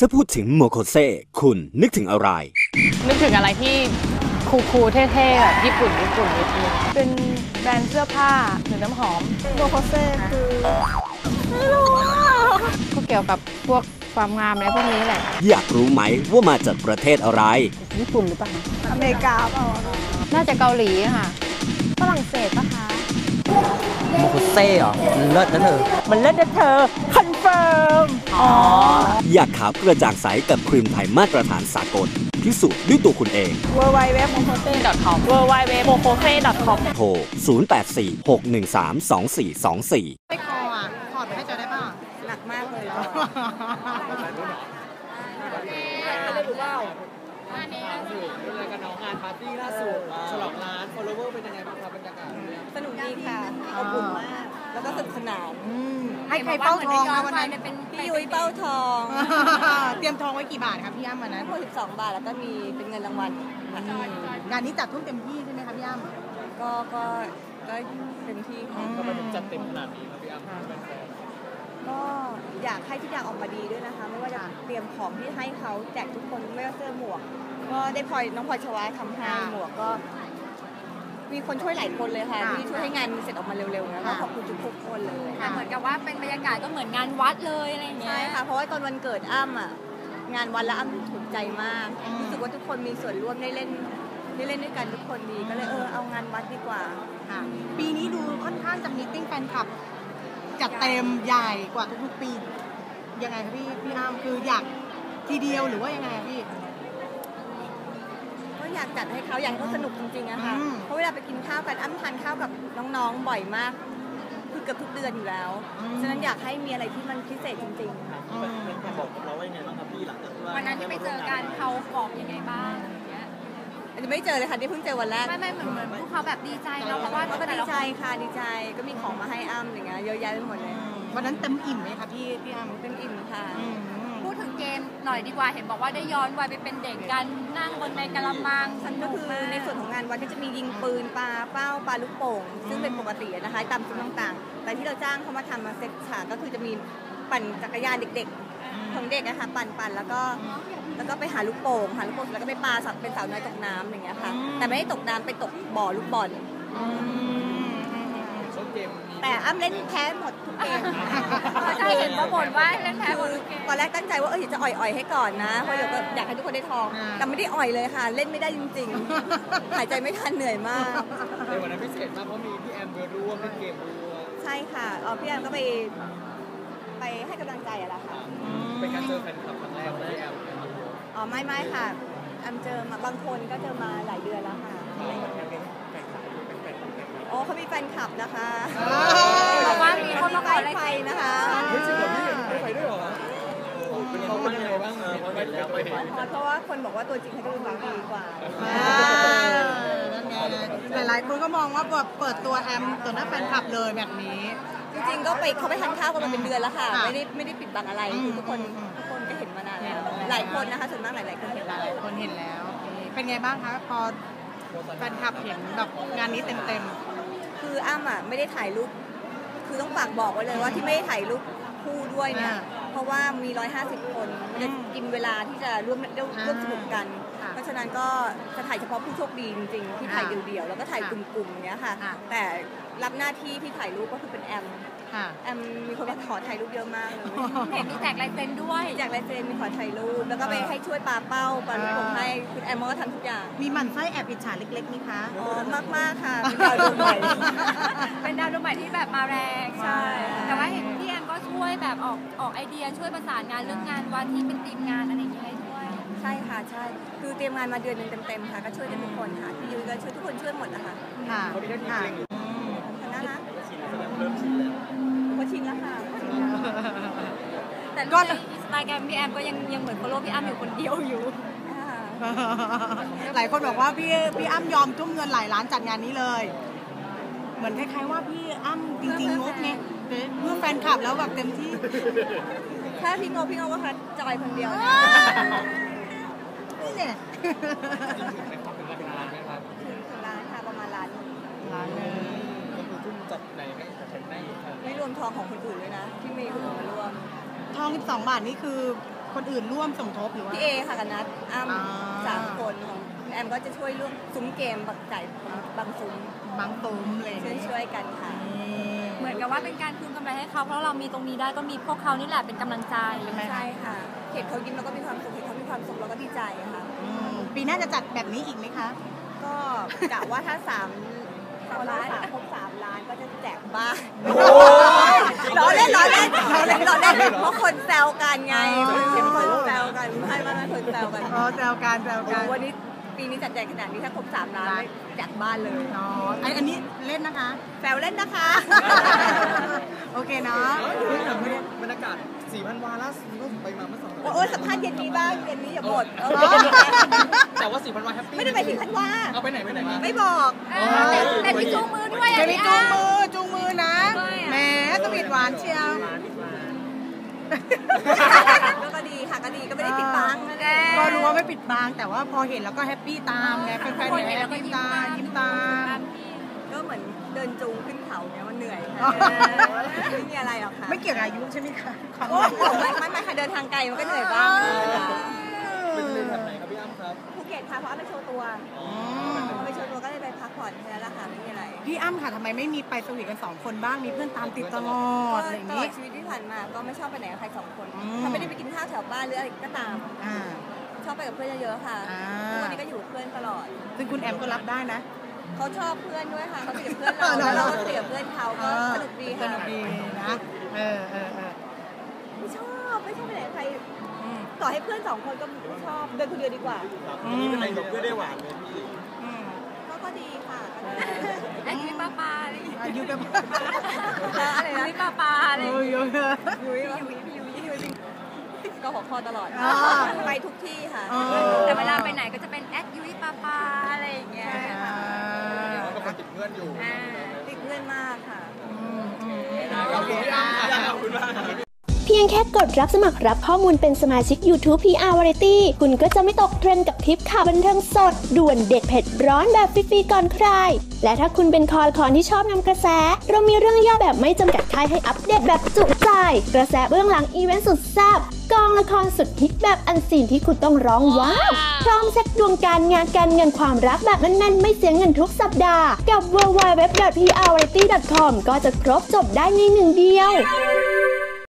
ถ้าพูดถึงโมโคเซคุณนึกถึงอะไร นึกถึงอะไรที่คูลๆเท่ๆแบบญี่ปุ่นญี่ปุ่นนิดนึงเป็นแบรนด์เสื้อผ้าหรือน้ำหอม โลโคเซ่คือไม่รู้อะก็เกี่ยวกับพวกความงามอะไรพวกนี้แหละ อยากรู้ไหมว่ามาจากประเทศอะไร ญี่ปุ่นหรือเปล่าอเมริกาเปล่าน่าจะเกาหลีค่ะ ฝรั่งเศสปะคะ โมโคเซ่เหรอมันเลิศนะเธอ มันเลิศนะเธอ คอนเฟิร์ม อ๋อ อยากขาวกระจ่างใสกับครีมไทยมาตรฐานสากล พิสูจน์ด้วยตัวคุณเอง w w w m o k o s e com w w w m o k o s e com โทร 0846132424 ไม่คออะถอดมาให้เจอได้ป่ะหนักมากเลยแล้วเป็นอะไรกันน้องงานปาร์ตี้ล่าสุดฉลองร้าน follower เป็นยังไงบ้างครับบรรยากาศสนุกดีค่ะอบอุ่นมาก แล้วก็สนุกสนานให้ใครเป้าทองนะวันนั้นพี่ยุ้ยเป้าทอง เตรียมทองไว้กี่บาทครับพี่อ้ำวันนั้นทั้งหมด12บาทแล้วก็มีเป็นเงินรางวัลค่ะงานนี้จัดทุ่มเต็มที่ใช่ไหมครับพี่อ้ำก็ก็ก็เต็มที่ค่ะทำไมถึงจัดเต็มขนาดนี้ครับพี่อ้ำเป็นแฟนก็อยากให้ทุกอย่างออกมาดีด้วยนะคะ ไม่ว่าจะเตรียมของที่ให้เขาแจกทุกคนไม่ว่าเสื้อหมวก ก็ได้พลอยน้องพลอยชวาทำให้หมวกก็ มีคนช่วยหลายคนเลยค่ะที่ช่วยให้งานเสร็จออกมาเร็วๆนะก็ขอบคุณทุกๆคนเลยแต่เหมือนกับว่าเป็นบรรยากาศก็เหมือนงานวัดเลยอะไรอย่างเงี้ใช่ยค่ะเพราะว่าตอนวันเกิดอ้ำอะงานวันละอ้ำถูกใจมากรู้สึกว่าทุกคนมีส่วนร่วมได้เล่นได้เล่นด้วยกันทุกคนดีก็เลยเออเอางานวัดดีกว่าค่ะ ปีนี้ดูค่อนข้างจะมีติ้งแฟนคลับจัดเต็มใหญ่กว่าทุกๆปียังไงครับพี่พี่อ้ำคืออยากทีเดียวหรือว่ายังไงครับพี่ก็ อยากจัดให้เขาอยากให้เขาสนุกจริงๆอะค่ะ อืม เพราะเวลาไปกินข้าวกันอ้ำทานข้าวกับน้องๆบ่อยมาก คือเกือบทุกเดือนอยู่แล้ว ฉะนั้นอยากให้มีอะไรที่มันพิเศษจริงๆค่ะอืมเป็นแฟนบอกกับเราว่ายังไงบ้างครับพี่หลังจากที่ว่าวันนั้นที่ไปเจอกันเขาบอกยังไงบ้างอะไรอย่างเงี้ยอันนี้ไม่เจอเลยค่ะที่เพิ่งเจอวันแรก ไม่ไม่เหมือนเหมือนพวกเขาแบบดีใจเนาะเพราะว่าก็แต่ดีละใจคนค่ะดีใจก็มีของมาให้อ้ำอย่างเงี้ยเยอะแยะไปหมดเลยวันนั้นเต็มอิ่มไหมคะพี่พี่อ้ำเต็มอิ่มค่ะ อืมพู ดถึงเกมหน่อยดีกว่า เห็นบอกว่าได้ย้อนวัยไปเป็นเด็กกันนั่งบนในกะละมังสก็นุกคือมากในส่วนของงานวัดก็จะมียิงปืนปลาเป้าปลาลูกโป่ง ซึ่งเป็นปกตินะคะตามซุ้มต่างๆ แต่ที่เราจ้างเขามาทำมาเซ็ตฉากก็คือจะมีปั่นจักรยานเด็กๆ ของเด็กนะคะปั่นปั่นแล้วก็แล้วก็ไปหาลูกโป่งหาลูกโป่งแล้วก็ไปปลาสับเป็นสาวน้อยตกน้ำอย่างเงี้ยค่ะแต่ไม่ได้ตกน้ำไปตกบ่อลูกบอลช่วงเกมนี้ แต่อ้ำเล่นแพ้หมดทุกเกมใช่เห็นว่าบ่นว่าเล่นแพ้หมดทุกเกมตอนแรกตั้งใจว่าเออเดี๋ยวจะอ่อยๆให้ก่อนนะเพราะเดี๋ยวก็อยากให้ทุกคนได้ทอง แต่ไม่ได้อ่อยเลยค่ะ เล่นไม่ได้จริงๆ หายใจไม่ทันเหนื่อยมากในวันนั้นพิเศษมากเพราะมีพี่แอมไปร่วมเล่นเกมด้วยใช่ค่ะเออพี่แอมก็ไปไปให้กำลังใจอะแหละค่ะเป็นการเจอแฟนคลับครั้งแรกของพี่แอมอ๋อไม่ไม่ค่ะแอมเจอมาบางคนก็เจอมาหลายเดือนแล้วค่ะโอ้เขามีแฟนคลับนะคะบอกว่ามีคนมาขอไฟอะไรไฟนะคะเฮ้ยจริงเหรอพี่ไม่ไปด้วยเหรอเป็นเขาเป็นยังไงบ้างเออไปแล้วไปเห็นเพราะว่าคนบอกว่าตัวจริงเขาจะดูดีกว่าอ่านั่นไงหลายๆคนก็มองว่าแบบเปิดตัวแอมต่อหน้าแฟนคลับเลยแบบนี้จริงๆก็ไปเขาไปทานข้าวกันมาเป็นเดือนแล้วค่ะค่ะไม่ได้ไม่ได้ปิดบังอะไรคือทุกคนอืมทุกคนก็เห็นมานานแล้วหลายคนนะคะส่วนมากหลายๆคนเห็นหแล้วลายๆคนเห็นแล้ว เป็นไงบ้างคะพอแฟนคลับเห็นแบบงานนี้เต็ม คืออ้ำอะไม่ได้ถ่ายรูปคือต้องฝากบอกไว้เลยว่าที่ไม่ได้ถ่ายรูปคู่ด้วยเนี่ยอ่าเพราะว่ามี 150คนมันจะกินเวลาที่จะร่วมร่วมร่วมสนุกกันค่ะ เพราะฉะนั้นก็จะถ่ายเฉพาะผู้โชคดีจริงๆ ที่ถ่ายอ่าเดี่ยวๆ แล้วก็ถ่ายค่ะกลุ่มๆอย่างเงี้ยค่ะค่ะ แต่รับหน้าที่ที่ถ่ายรูปก็คือเป็นแอมๆค่ะแอมมีคนมาขอถ่ายรูปเยอะมากเลยเห็นมีแจกลายเซ็นด้วยอยากลายเซ็นมีขอถ่ายรูป แล้วก็ไปให้ช่วยปาเป้าปาลูกโป่งอ่าให้คุณแอมก็ทำทุกอย่าง มีหมั่นไส้แอบอิจฉาเล็กๆไหมคะอ๋อมากๆค่ะ เป็นดาวดวงใหม่ เป็นดาวดวงใหม่ที่แบบมาแรงใช่ แต่ว่าเห็นพี่แอมก็ช่วยแบบออกออกไอเดียช่วยประสานงานเรื่องงานวัดที่เป็นทีมงานอะไรอย่างเงี้ยให้ด้วยใช่ค่ะใช่คือเตรียมงานมาเดือนหนึงเต็มๆค่ะ ก็ช่วยกันทุกคนค่ะพี่ยุ้ยก็ช่วยทุกคนช่วยหมดนะคะค่ะเขามีหน้าที่ค่ะเกรงอยู่คณะนะชินแล้วเริ่มชินแล้วก็ชินแล้วค่ะชินแล้วแต่ก็ในอินสตาแกรมพี่แอมก็ยังยังเหมือนโฟโล่พี่อ้ำอยู่คนเดียวอยู่ค่ะหลายคนบอกว่าพี่พี่อ้ำยอมทุ่มเงินหลายล้านจัดงานนี้เลย เหมือนคล้ายๆว่าพี่อ้ำจริงๆงกไงเพื่อแฟนคลับแล้วแบบเต็มที่ ถ้าพี่โงพี่โงก็คัดจอยคนเดียว นะนี่เนี่ยเป็นความเป็นราคาไหมครับถึงร้านค่ะประมาณร้านหนึ่งล้านเลยก็คือทุ่มจัดไหนให้จัดให้ไม่รวมทองของคนอื่นเลยนะ ที่มีคนอื่นมาร่วมทอง12บาทนี่คือคนอื่นร่วมสมทบหรือว่า พี่เอค่ะกับนัทอ้ำอ่า สามคนของแอมก็จะช่วยเรื่องซุ้มเกมบักไก่บางซุ้มบางตุ้มอะไรอย่างช่วยเงี้ยช่วยๆกันค่ะ เหมือนกับว่าเป็นการคืนกำไรให้เขาเพราะเรามีตรงนี้ได้ก็มีพวกเขานี่แหละเป็นกำลังใจ ใช่ค่ะเห็นเขายิ้มเราก็มีความสุขเห็นเขามี ความสุขเราก็ดีใจค่ะ อืมปีหน้าจะจัดแบบนี้อีกไหมคะ ก็กะว่าถ้าสามสามล้านครบสามล้านก็จะแจกบ้านล้อเล่นล้อเล่นล้อเล่นล้อเล่นเพราะคนแซวกันไงอ๋อคนแซวกันใช่ไหมคนแซวกันอ๋อแซวกันแซวกันวันนี้ปีนี้จัดใหญ่ขนาดนี้ถ้าครบสามล้านแจกบ้านเลยอ๋อไอนอันนี้เล่นนะคะแซวเล่นนะคะ โอเคเนาะบรรยากาศ สี่พันวาล่าสุดก็ไปมาเมื่อสองโอ้ยสัมภาษณ์เย็นนี้บ้างเย็นนี้อย่าหมดเออแต่ว่าสี่พันวาแฮปปี้ไม่ได้ไปถึงพันว่าเอาไปไหนไปไหนมาไม่บอกเออแต่แต่มีจูงมือด้วยเดี๋ยวมีจูงมืออจูงมือนะด้วยอะแหมสวีทหวานเชียวก็ก็ดีค่ะก็ดีก็ไม่ได้ปิดบังนั่นแหละก็รู้ว่าไม่ปิดบังแต่ว่าพอเห็นแล้วก็แฮปปี้ตามไงแฟนๆคนเห็เห็นนแฮแล้วปก็ปี้ยิ้มตาตามยิ้มตามก็ เหมือนเดินจูงขึ้นเขาเนี่ยมันเหนื่อยอ๋อไม่มีอะไรหรอกค่ะไม่เกี่ยวกับอายุใช่ไหมคะความโอ้ไม่ไม่ไม่ค่ะเดินทางไกลมันก็เหนื่อยบ้างเป็นเป็นแบบไหนครับพี่อ้ำครับภูเก็ตค่ะเพราะเอาไปโชว์ตัวอืมเอาไปโชว์ตัวก็เลยไปพักผ่อนแค่นั้นแหละค่ะไม่มีอะไรพี่อ้ำค่ะทำไมไม่มีไปสวีทกันสองคนบ้างมีเพื่อนตามติดตลอก็ดอะไรอย่างตลอนี้ดชีวิตที่ผ่านมาก็ไม่ชอบไปไหนกับใครสองคนอืมถ้าไม่ได้ไปกินข้าวแถวบ้านหรืออะไรก็ตามอ่าชอบไปกับเพื่อนเยอะๆค่ะอ่าทุกวันนี้ก็อยู่กับเพื่อนตลอดซึ่งคุณแอมก็รับได้นะ เขาชอบเพื่อนด้วยค่ะเขาสนิทกับเพื่อนเราแล้วเราก็สนิทกับเพื่อนเขาก็สนุกดีสค่ะนุกดีนะเออเออเออไม่ชอบไม่ชอบไปไหนกับใครอืมต่อให้เพื่อนสองคนก็ไม่ชอบเดินคนเดียวดีกว่าอืมเป็นอะไรกับเพื่อนได้หวานเลยพี่อืมก็ก็ดีค่ะไอ้ยุ้ยป้าปาอะไรอย่างเงี้ยอายุกันอะไรนะยุ้ยป้าปาอะไรอย่างโอ้เงี้ยยเยอะ ยุ้ยยุ้ยยุ้ยยุ้ยก็หัวคอตลอดอ่าไปทุกที่ค่ะ อ๋อ แต่เวลาไปไหนก็จะเป็นแอดยุ้ยป้าปาอะไรอย่างเงี้ยอ่าก็คน ติดเพื่อนอยู่อ่าติดเพื่อนมากค่ะอืมอืมโอเคพี่อ้ำขอบคุณมากครับ เพียงแค่กดรับสมัครรับข้อมูลเป็นสมาชิก YouTube PR Variety คุณก็จะไม่ตกเทรนด์กับคลิปข่าวบันเทิงสด ด่วนเด็ดเผ็ดร้อนแบบฟรีๆก่อนใคร และถ้าคุณเป็นคอคอนที่ชอบนำกระแส เรามีเรื่องย่อแบบไม่จำกัดค่ายให้อัปเดตแบบจุใจ กระแสเบื้องหลังอีเวนต์สุดแซ่บกองละครสุดฮิตแบบอันซีนที่คุณต้องร้องว้าว พร้อมเช็คดวงการงานการเงินความรักแบบแน่นๆ ไม่เสียเงินทุกสัปดาห์ กับ w w w p r v a r i e t y c o m ก็จะครบจบได้ในหนึ่งเดียว